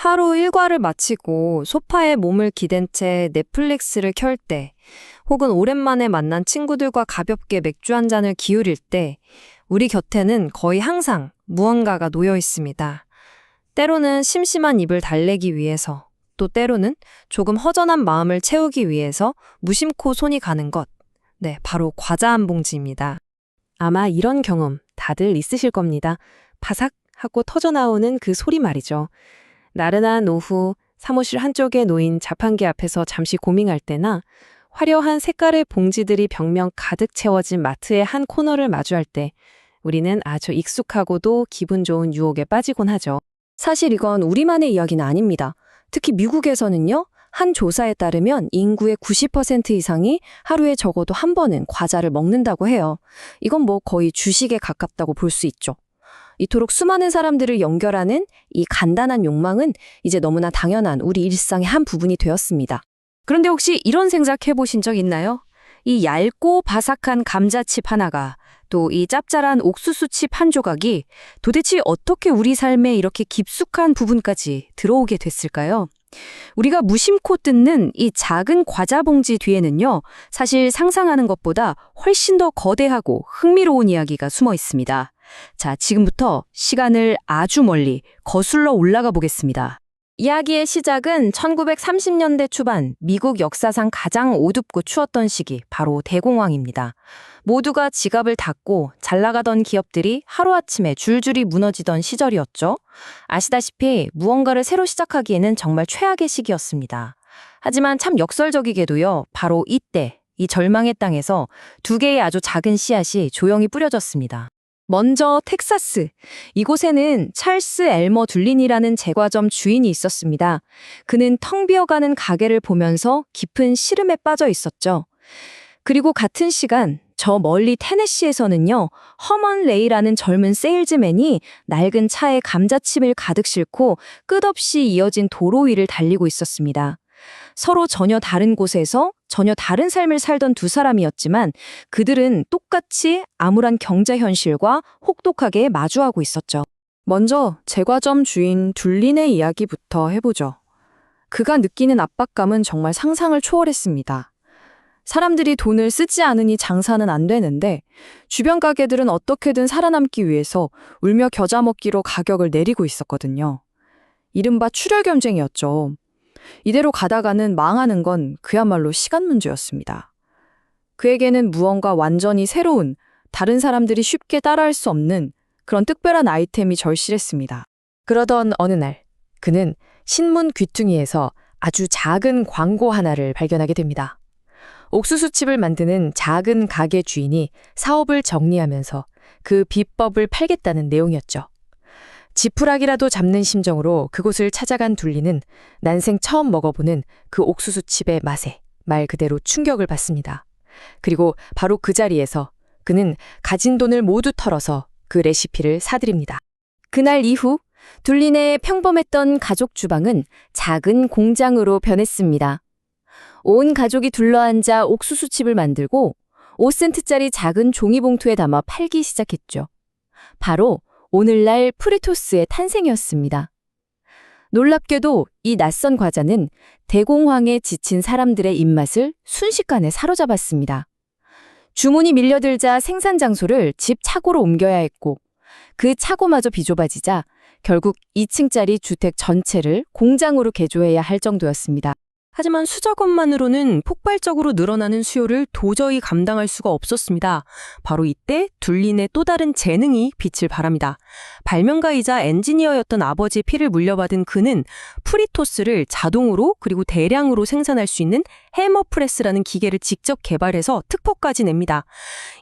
하루 일과를 마치고 소파에 몸을 기댄 채 넷플릭스를 켤 때, 혹은 오랜만에 만난 친구들과 가볍게 맥주 한 잔을 기울일 때, 우리 곁에는 거의 항상 무언가가 놓여 있습니다. 때로는 심심한 입을 달래기 위해서, 또 때로는 조금 허전한 마음을 채우기 위해서 무심코 손이 가는 것. 네, 바로 과자 한 봉지입니다. 아마 이런 경험 다들 있으실 겁니다. 바삭 하고 터져나오는 그 소리 말이죠. 나른한 오후 사무실 한쪽에 놓인 자판기 앞에서 잠시 고민할 때나 화려한 색깔의 봉지들이 벽면 가득 채워진 마트의 한 코너를 마주할 때 우리는 아주 익숙하고도 기분 좋은 유혹에 빠지곤 하죠. 사실 이건 우리만의 이야기는 아닙니다. 특히 미국에서는요. 한 조사에 따르면 인구의 90% 이상이 하루에 적어도 한 번은 과자를 먹는다고 해요. 이건 뭐 거의 주식에 가깝다고 볼 수 있죠. 이토록 수많은 사람들을 연결하는 이 간단한 욕망은 이제 너무나 당연한 우리 일상의 한 부분이 되었습니다. 그런데 혹시 이런 생각 해 보신 적 있나요? 이 얇고 바삭한 감자칩 하나가 또 이 짭짤한 옥수수칩 한 조각이 도대체 어떻게 우리 삶에 이렇게 깊숙한 부분까지 들어오게 됐을까요? 우리가 무심코 뜯는 이 작은 과자 봉지 뒤에는요, 사실 상상하는 것보다 훨씬 더 거대하고 흥미로운 이야기가 숨어 있습니다. 자, 지금부터 시간을 아주 멀리 거슬러 올라가 보겠습니다. 이야기의 시작은 1930년대 초반 미국 역사상 가장 어둡고 추웠던 시기, 바로 대공황입니다. 모두가 지갑을 닫고 잘 나가던 기업들이 하루아침에 줄줄이 무너지던 시절이었죠. 아시다시피 무언가를 새로 시작하기에는 정말 최악의 시기였습니다. 하지만 참 역설적이게도요, 바로 이때, 이 절망의 땅에서 두 개의 아주 작은 씨앗이 조용히 뿌려졌습니다. 먼저 텍사스. 이곳에는 찰스 엘머 둘린이라는 제과점 주인이 있었습니다. 그는 텅 비어가는 가게를 보면서 깊은 시름에 빠져 있었죠. 그리고 같은 시간 저 멀리 테네시에서는요, 허먼 레이라는 젊은 세일즈맨이 낡은 차에 감자칩을 가득 싣고 끝없이 이어진 도로 위를 달리고 있었습니다. 서로 전혀 다른 곳에서 전혀 다른 삶을 살던 두 사람이었지만 그들은 똑같이 암울한 경제 현실과 혹독하게 마주하고 있었죠. 먼저 제과점 주인 둘린의 이야기부터 해보죠. 그가 느끼는 압박감은 정말 상상을 초월했습니다. 사람들이 돈을 쓰지 않으니 장사는 안 되는데 주변 가게들은 어떻게든 살아남기 위해서 울며 겨자 먹기로 가격을 내리고 있었거든요. 이른바 출혈 경쟁이었죠. 이대로 가다가는 망하는 건 그야말로 시간 문제였습니다. 그에게는 무언가 완전히 새로운, 다른 사람들이 쉽게 따라할 수 없는 그런 특별한 아이템이 절실했습니다. 그러던 어느 날, 그는 신문 귀퉁이에서 아주 작은 광고 하나를 발견하게 됩니다. 옥수수칩을 만드는 작은 가게 주인이 사업을 정리하면서 그 비법을 팔겠다는 내용이었죠. 지푸라기라도 잡는 심정으로 그곳을 찾아간 둘리는 난생 처음 먹어보는 그 옥수수칩의 맛에 말 그대로 충격을 받습니다. 그리고 바로 그 자리에서 그는 가진 돈을 모두 털어서 그 레시피를 사들입니다. 그날 이후 둘린의 평범했던 가족 주방은 작은 공장으로 변했습니다. 온 가족이 둘러앉아 옥수수칩을 만들고 5센트짜리 작은 종이봉투에 담아 팔기 시작했죠. 바로 오늘날 프리토스의 탄생이었습니다. 놀랍게도 이 낯선 과자는 대공황에 지친 사람들의 입맛을 순식간에 사로잡았습니다. 주문이 밀려들자 생산 장소를 집 차고로 옮겨야 했고 그 차고마저 비좁아지자 결국 2층짜리 주택 전체를 공장으로 개조해야 할 정도였습니다. 하지만 수작업만으로는 폭발적으로 늘어나는 수요를 도저히 감당할 수가 없었습니다. 바로 이때 둘린의 또 다른 재능이 빛을 발합니다. 발명가이자 엔지니어였던 아버지의 피를 물려받은 그는 프리토스를 자동으로 그리고 대량으로 생산할 수 있는 해머프레스라는 기계를 직접 개발해서 특허까지 냅니다.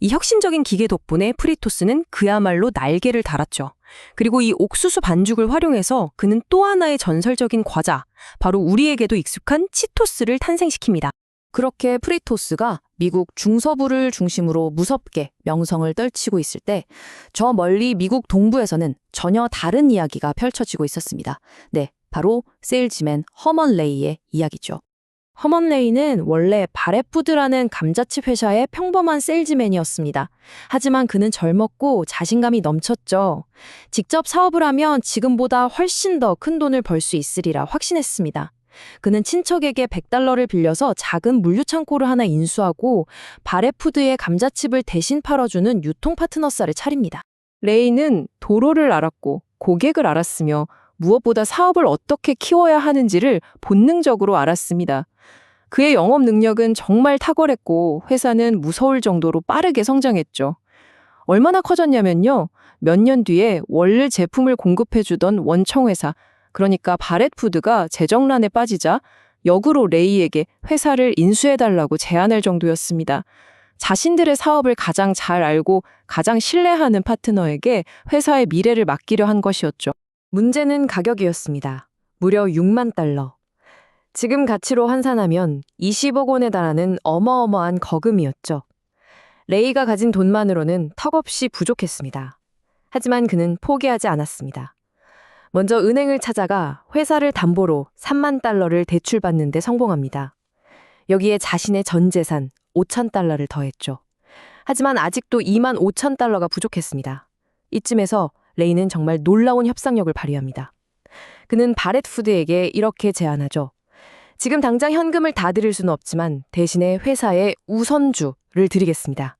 이 혁신적인 기계 덕분에 프리토스는 그야말로 날개를 달았죠. 그리고 이 옥수수 반죽을 활용해서 그는 또 하나의 전설적인 과자, 바로 우리에게도 익숙한 치토스를 탄생시킵니다. 그렇게 프리토스가 미국 중서부를 중심으로 무섭게 명성을 떨치고 있을 때, 저 멀리 미국 동부에서는 전혀 다른 이야기가 펼쳐지고 있었습니다. 네, 바로 세일즈맨 허먼 레이의 이야기죠. 허먼 레이는 원래 바레푸드라는 감자칩 회사의 평범한 세일즈맨이었습니다. 하지만 그는 젊었고 자신감이 넘쳤죠. 직접 사업을 하면 지금보다 훨씬 더 큰 돈을 벌 수 있으리라 확신했습니다. 그는 친척에게 100달러를 빌려서 작은 물류창고를 하나 인수하고 바레푸드의 감자칩을 대신 팔아주는 유통 파트너사를 차립니다. 레이는 도로를 알았고 고객을 알았으며 무엇보다 사업을 어떻게 키워야 하는지를 본능적으로 알았습니다. 그의 영업 능력은 정말 탁월했고 회사는 무서울 정도로 빠르게 성장했죠. 얼마나 커졌냐면요. 몇 년 뒤에 원료 제품을 공급해주던 원청회사, 그러니까 바렛푸드가 재정난에 빠지자 역으로 레이에게 회사를 인수해달라고 제안할 정도였습니다. 자신들의 사업을 가장 잘 알고 가장 신뢰하는 파트너에게 회사의 미래를 맡기려 한 것이었죠. 문제는 가격이었습니다. 무려 6만 달러. 지금 가치로 환산하면 20억 원에 달하는 어마어마한 거금이었죠. 레이가 가진 돈만으로는 턱없이 부족했습니다. 하지만 그는 포기하지 않았습니다. 먼저 은행을 찾아가 회사를 담보로 3만 달러를 대출받는 데 성공합니다. 여기에 자신의 전 재산 5천 달러를 더했죠. 하지만 아직도 2만 5천 달러가 부족했습니다. 이쯤에서 레이는 정말 놀라운 협상력을 발휘합니다. 그는 바렛푸드에게 이렇게 제안하죠. 지금 당장 현금을 다 드릴 수는 없지만 대신에 회사에 우선주를 드리겠습니다.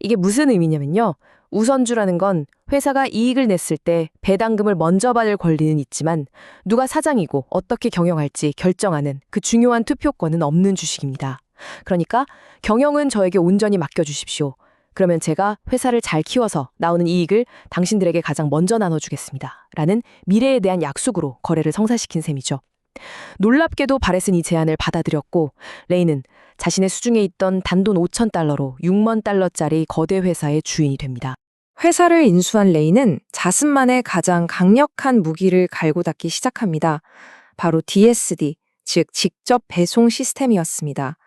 이게 무슨 의미냐면요. 우선주라는 건 회사가 이익을 냈을 때 배당금을 먼저 받을 권리는 있지만 누가 사장이고 어떻게 경영할지 결정하는 그 중요한 투표권은 없는 주식입니다. 그러니까 경영은 저에게 온전히 맡겨주십시오. 그러면 제가 회사를 잘 키워서 나오는 이익을 당신들에게 가장 먼저 나눠주겠습니다. 라는 미래에 대한 약속으로 거래를 성사시킨 셈이죠. 놀랍게도 바렛은 이 제안을 받아들였고 레이는 자신의 수중에 있던 단돈 5천 달러로 6만 달러짜리 거대 회사의 주인이 됩니다. 회사를 인수한 레이는 자신만의 가장 강력한 무기를 갈고 닦기 시작합니다. 바로 DSD, 즉 직접 배송 시스템이었습니다.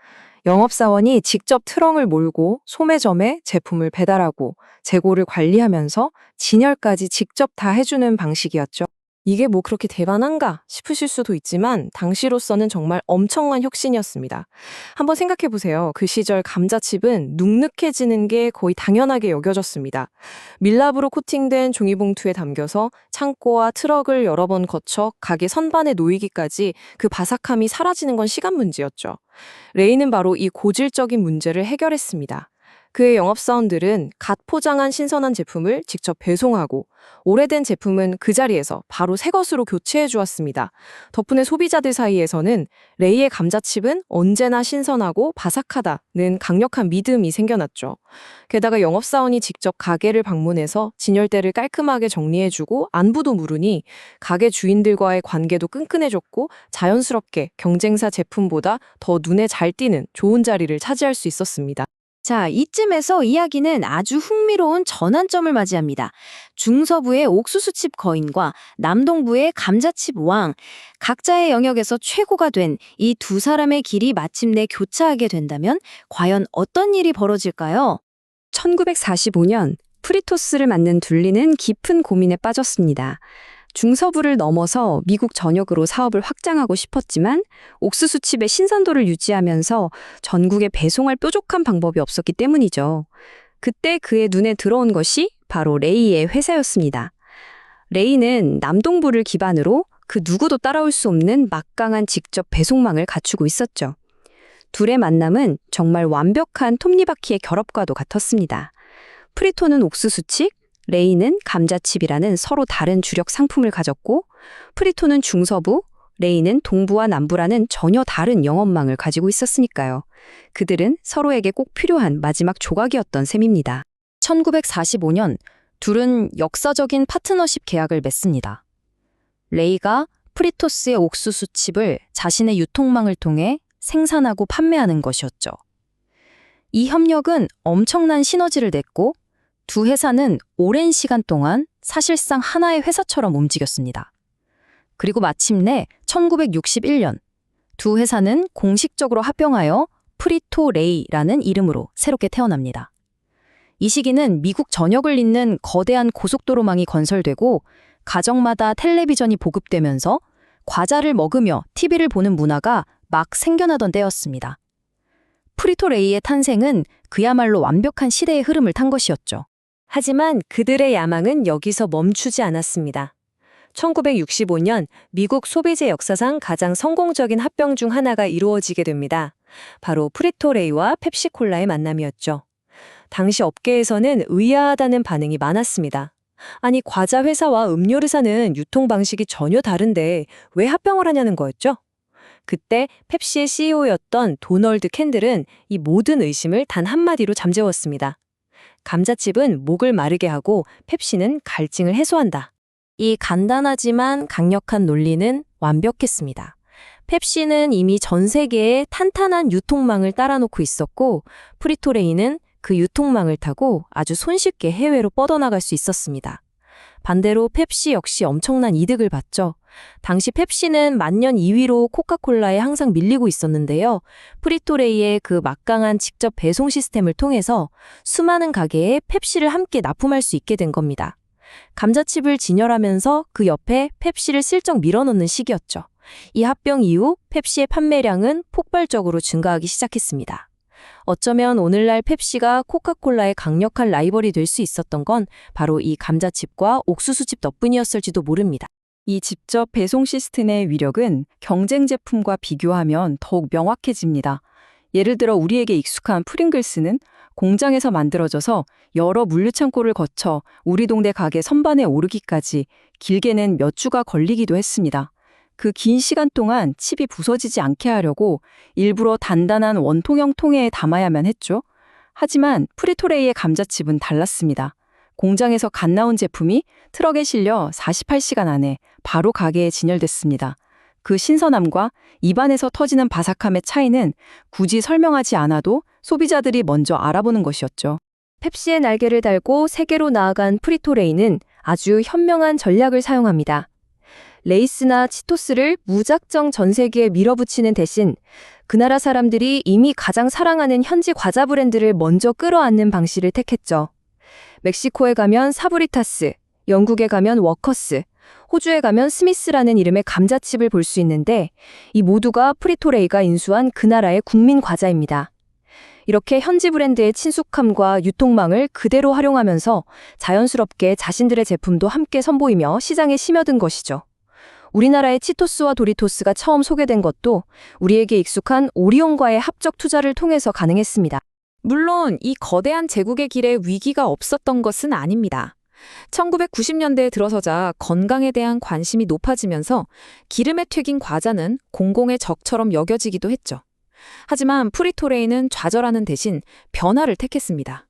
영업사원이 직접 트럭을 몰고 소매점에 제품을 배달하고 재고를 관리하면서 진열까지 직접 다 해주는 방식이었죠. 이게 뭐 그렇게 대단한가 싶으실 수도 있지만 당시로서는 정말 엄청난 혁신이었습니다. 한번 생각해 보세요. 그 시절 감자칩은 눅눅해지는 게 거의 당연하게 여겨졌습니다. 밀랍으로 코팅된 종이봉투에 담겨서 창고와 트럭을 여러 번 거쳐 가게 선반에 놓이기까지 그 바삭함이 사라지는 건 시간 문제였죠. 레이는 바로 이 고질적인 문제를 해결했습니다. 그의 영업 사원들은 갓 포장한 신선한 제품을 직접 배송하고 오래된 제품은 그 자리에서 바로 새 것으로 교체해 주었습니다. 덕분에 소비자들 사이에서는 레이의 감자칩은 언제나 신선하고 바삭하다는 강력한 믿음이 생겨났죠. 게다가 영업 사원이 직접 가게를 방문해서 진열대를 깔끔하게 정리해 주고 안부도 물으니 가게 주인들과의 관계도 끈끈해졌고 자연스럽게 경쟁사 제품보다 더 눈에 잘 띄는 좋은 자리를 차지할 수 있었습니다. 자, 이쯤에서 이야기는 아주 흥미로운 전환점을 맞이합니다. 중서부의 옥수수칩 거인과 남동부의 감자칩 왕, 각자의 영역에서 최고가 된 이 두 사람의 길이 마침내 교차하게 된다면 과연 어떤 일이 벌어질까요? 1945년 프리토스를 맡는 둘리는 깊은 고민에 빠졌습니다. 중서부를 넘어서 미국 전역으로 사업을 확장하고 싶었지만 옥수수 칩의 신선도를 유지하면서 전국에 배송할 뾰족한 방법이 없었기 때문이죠. 그때 그의 눈에 들어온 것이 바로 레이의 회사였습니다. 레이는 남동부를 기반으로 그 누구도 따라올 수 없는 막강한 직접 배송망을 갖추고 있었죠. 둘의 만남은 정말 완벽한 톱니바퀴의 결합과도 같았습니다. 프리토는 옥수수칩, 레이는 감자칩이라는 서로 다른 주력 상품을 가졌고 프리토는 중서부, 레이는 동부와 남부라는 전혀 다른 영업망을 가지고 있었으니까요. 그들은 서로에게 꼭 필요한 마지막 조각이었던 셈입니다. 1945년 둘은 역사적인 파트너십 계약을 맺습니다. 레이가 프리토스의 옥수수 칩을 자신의 유통망을 통해 생산하고 판매하는 것이었죠. 이 협력은 엄청난 시너지를 냈고 두 회사는 오랜 시간 동안 사실상 하나의 회사처럼 움직였습니다. 그리고 마침내 1961년 두 회사는 공식적으로 합병하여 프리토 레이라는 이름으로 새롭게 태어납니다. 이 시기는 미국 전역을 잇는 거대한 고속도로망이 건설되고 가정마다 텔레비전이 보급되면서 과자를 먹으며 TV를 보는 문화가 막 생겨나던 때였습니다. 프리토 레이의 탄생은 그야말로 완벽한 시대의 흐름을 탄 것이었죠. 하지만 그들의 야망은 여기서 멈추지 않았습니다. 1965년 미국 소비재 역사상 가장 성공적인 합병 중 하나가 이루어지게 됩니다. 바로 프리토레이와 펩시콜라의 만남이었죠. 당시 업계에서는 의아하다는 반응이 많았습니다. 아니, 과자 회사와 음료회사는 유통 방식이 전혀 다른데 왜 합병을 하냐는 거였죠? 그때 펩시의 CEO였던 도널드 캔들은 이 모든 의심을 단 한마디로 잠재웠습니다. 감자칩은 목을 마르게 하고 펩시는 갈증을 해소한다. 이 간단하지만 강력한 논리는 완벽했습니다. 펩시는 이미 전 세계에 탄탄한 유통망을 따라놓고 있었고 프리토레이는 그 유통망을 타고 아주 손쉽게 해외로 뻗어나갈 수 있었습니다. 반대로 펩시 역시 엄청난 이득을 봤죠. 당시 펩시는 만년 2위로 코카콜라에 항상 밀리고 있었는데요. 프리토레이의 그 막강한 직접 배송 시스템을 통해서 수많은 가게에 펩시를 함께 납품할 수 있게 된 겁니다. 감자칩을 진열하면서 그 옆에 펩시를 슬쩍 밀어넣는 시기였죠. 이 합병 이후 펩시의 판매량은 폭발적으로 증가하기 시작했습니다. 어쩌면 오늘날 펩시가 코카콜라의 강력한 라이벌이 될 수 있었던 건 바로 이 감자칩과 옥수수칩 덕분이었을지도 모릅니다. 이 직접 배송 시스템의 위력은 경쟁 제품과 비교하면 더욱 명확해집니다. 예를 들어 우리에게 익숙한 프링글스는 공장에서 만들어져서 여러 물류창고를 거쳐 우리 동네 가게 선반에 오르기까지 길게는 몇 주가 걸리기도 했습니다. 그 긴 시간 동안 칩이 부서지지 않게 하려고 일부러 단단한 원통형 통에에 담아야만 했죠. 하지만 프리토레이의 감자칩은 달랐습니다. 공장에서 갓 나온 제품이 트럭에 실려 48시간 안에 바로 가게에 진열됐습니다. 그 신선함과 입안에서 터지는 바삭함의 차이는 굳이 설명하지 않아도 소비자들이 먼저 알아보는 것이었죠. 펩시의 날개를 달고 세계로 나아간 프리토레이는 아주 현명한 전략을 사용합니다. 레이스나 치토스를 무작정 전 세계에 밀어붙이는 대신 그 나라 사람들이 이미 가장 사랑하는 현지 과자 브랜드를 먼저 끌어안는 방식을 택했죠. 멕시코에 가면 사브리타스, 영국에 가면 워커스, 호주에 가면 스미스라는 이름의 감자칩을 볼 수 있는데 이 모두가 프리토레이가 인수한 그 나라의 국민 과자입니다. 이렇게 현지 브랜드의 친숙함과 유통망을 그대로 활용하면서 자연스럽게 자신들의 제품도 함께 선보이며 시장에 심어든 것이죠. 우리나라의 치토스와 도리토스가 처음 소개된 것도 우리에게 익숙한 오리온과의 합적 투자를 통해서 가능했습니다. 물론 이 거대한 제국의 길에 위기가 없었던 것은 아닙니다. 1990년대에 들어서자 건강에 대한 관심이 높아지면서 기름에 튀긴 과자는 공공의 적처럼 여겨지기도 했죠. 하지만 프리토레이는 좌절하는 대신 변화를 택했습니다.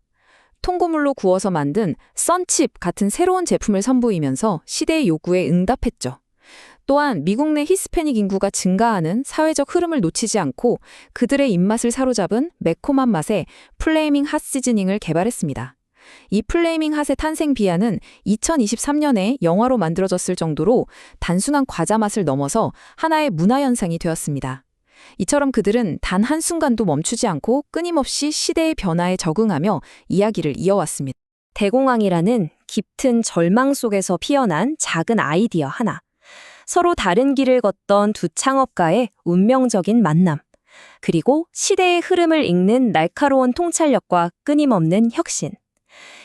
통고물로 구워서 만든 썬칩 같은 새로운 제품을 선보이면서 시대의 요구에 응답했죠. 또한 미국 내 히스패닉 인구가 증가하는 사회적 흐름을 놓치지 않고 그들의 입맛을 사로잡은 매콤한 맛의 플레이밍 핫 시즈닝을 개발했습니다. 이 플레이밍 핫의 탄생 비하는 2023년에 영화로 만들어졌을 정도로 단순한 과자 맛을 넘어서 하나의 문화 현상이 되었습니다. 이처럼 그들은 단 한순간도 멈추지 않고 끊임없이 시대의 변화에 적응하며 이야기를 이어왔습니다. 대공황이라는 깊은 절망 속에서 피어난 작은 아이디어 하나. 서로 다른 길을 걷던 두 창업가의 운명적인 만남. 그리고 시대의 흐름을 읽는 날카로운 통찰력과 끊임없는 혁신.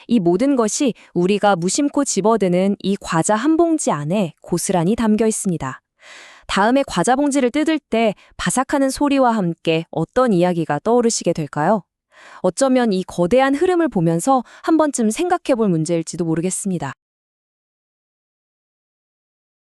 이 모든 것이 우리가 무심코 집어드는 이 과자 한 봉지 안에 고스란히 담겨 있습니다. 다음에 과자 봉지를 뜯을 때 바삭하는 소리와 함께 어떤 이야기가 떠오르시게 될까요? 어쩌면 이 거대한 흐름을 보면서 한 번쯤 생각해 볼 문제일지도 모르겠습니다.